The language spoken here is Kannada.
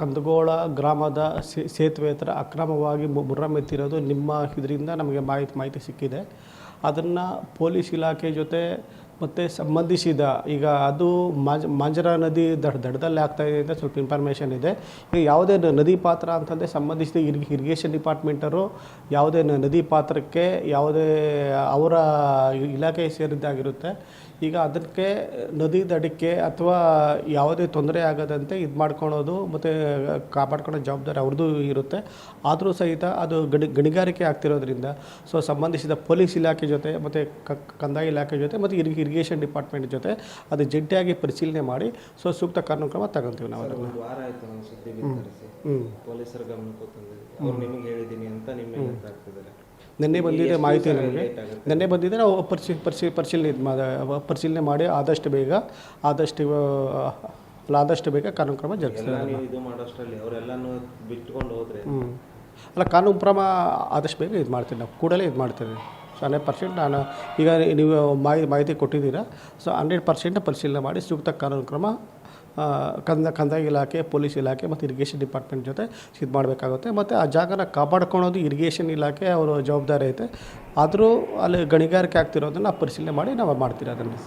ಕಂದಗೋಳ ಗ್ರಾಮದ ಸೇತುವೆ ಹತ್ರ ಅಕ್ರಮವಾಗಿ ಮು- ಮುರ್ರಮೆತ್ತಿರೋದು ನಿಮ್ಮ ಇದರಿಂದ ನಮಗೆ ಮಾಹಿತಿ ಮಾಹಿತಿ ಸಿಕ್ಕಿದೆ. ಅದನ್ನು ಪೊಲೀಸ್ ಇಲಾಖೆ ಜೊತೆ ಮತ್ತು ಸಂಬಂಧಿಸಿದ ಈಗ ಅದು ಮಾಜ್ ಮಾಂಜರ ನದಿ ದಡ ದಡದಲ್ಲಿ ಆಗ್ತಾ ಇದೆ ಅಂತ ಸ್ವಲ್ಪ ಇನ್ಫಾರ್ಮೇಷನ್ ಇದೆ. ಈಗ ಯಾವುದೇ ನದಿ ಪಾತ್ರ ಅಂತಂದರೆ ಸಂಬಂಧಿಸಿದ ಇರ್ಗಿ ಇರಿಗೇಷನ್ ಡಿಪಾರ್ಟ್ಮೆಂಟರು ಯಾವುದೇ ನದಿ ಪಾತ್ರಕ್ಕೆ ಯಾವುದೇ ಅವರ ಇಲಾಖೆ ಸೇರಿದ್ದಾಗಿರುತ್ತೆ ಈಗ ಅದಕ್ಕೆ ನದಿ ದಡಕ್ಕೆ ಅಥವಾ ಯಾವುದೇ ತೊಂದರೆ ಆಗದಂತೆ ಇದು ಮಾಡ್ಕೊಳೋದು ಮತ್ತು ಕಾಪಾಡ್ಕೊಳೋ ಜವಾಬ್ದಾರಿ ಅವ್ರದ್ದು ಇರುತ್ತೆ. ಆದರೂ ಸಹಿತ ಅದು ಗಣಿ ಗಣಿಗಾರಿಕೆ ಆಗ್ತಿರೋದ್ರಿಂದ, ಸೊ ಸಂಬಂಧಿಸಿದ ಪೊಲೀಸ್ ಇಲಾಖೆ ಜೊತೆ ಮತ್ತು ಕಂದಾಯ ಇಲಾಖೆ ಜೊತೆ ಮತ್ತು ಇರಿ ಇರಿಗೇಷನ್ ಡಿಪಾರ್ಟ್ಮೆಂಟ್ ಜೊತೆ ಅದು ಜಂಟಿಯಾಗಿ ಪರಿಶೀಲನೆ ಮಾಡಿ ಸೊ ಸೂಕ್ತ ಕಾನೂನು ಕ್ರಮ ತಗೊಂತೀವಿ ನಾವು ಅದನ್ನು. ವಾರ ಆಯ್ತು ನಾವು ಸುದ್ದಿ ಪೊಲೀಸರ ಗಮನಕ್ಕೆ ನಿಮಗೆ ಹೇಳಿದ್ದೀನಿ ಅಂತ ನಿಮ್ಮ ಮೇಲೆ ಆಗ್ತಿದ್ದಾರೆ ನಿನ್ನೆ ಬಂದಿದೆ ಮಾಹಿತಿ ನಮಗೆ. ನಿನ್ನೆ ಬಂದಿದೆ ನಾವು ಪರಿಶೀ ಪರಿಶೀ ಪರಿಶೀಲನೆ ಇದು ಪರಿಶೀಲನೆ ಮಾಡಿ ಆದಷ್ಟು ಬೇಗ ಆದಷ್ಟು ಆದಷ್ಟು ಬೇಗ ಕಾನೂನು ಕ್ರಮ ಜರುಗಿಸ್ತೀವಿ ಎಲ್ಲ ಇದು ಮಾಡೋಷ್ಟರಲ್ಲಿ ಅವರೆಲ್ಲನೂ ಬಿಟ್ಕೊಂಡು ಹೋದ್ರೆ. ಹ್ಞೂ ಅಲ್ಲ ಕಾನೂನು ಕ್ರಮ ಆದಷ್ಟು ಬೇಗ ಇದು ಮಾಡ್ತೀವಿ ನಾವು. ಕೂಡಲೇ ಇದು ಮಾಡ್ತೀವಿ. ಹಂಡ್ರೆಡ್ ಪರ್ಸೆಂಟ್ ನಾನು ಈಗ ನೀವು ಮಾಹಿತಿ ಮಾಹಿತಿ ಕೊಟ್ಟಿದ್ದೀರಾ? ಸೊ ಹಂಡ್ರೆಡ್ ಪರ್ಸೆಂಟ್ ಪರಿಶೀಲನೆ ಮಾಡಿ ಸೂಕ್ತ ಕಾನೂನು ಕ್ರಮ ಕಂದ, ಕಂದಾಯ ಇಲಾಖೆ, ಪೊಲೀಸ್ ಇಲಾಖೆ ಮತ್ತು ಇರಿಗೇಷನ್ ಡಿಪಾರ್ಟ್ಮೆಂಟ್ ಜೊತೆ ಇದು ಮಾಡಬೇಕಾಗುತ್ತೆ. ಮತ್ತು ಆ ಜಾಗನ ಕಾಪಾಡ್ಕೊಳೋದು ಇರಿಗೇಷನ್ ಇಲಾಖೆ ಅವರ ಜವಾಬ್ದಾರಿ ಐತೆ. ಆದರೂ ಅಲ್ಲಿ ಗಣಿಗಾರಿಕೆ ಆಗ್ತಿರೋದನ್ನು ಪರಿಶೀಲನೆ ಮಾಡಿ ನಾವು ಮಾಡ್ತೀರಾ ಅದನ್ನು?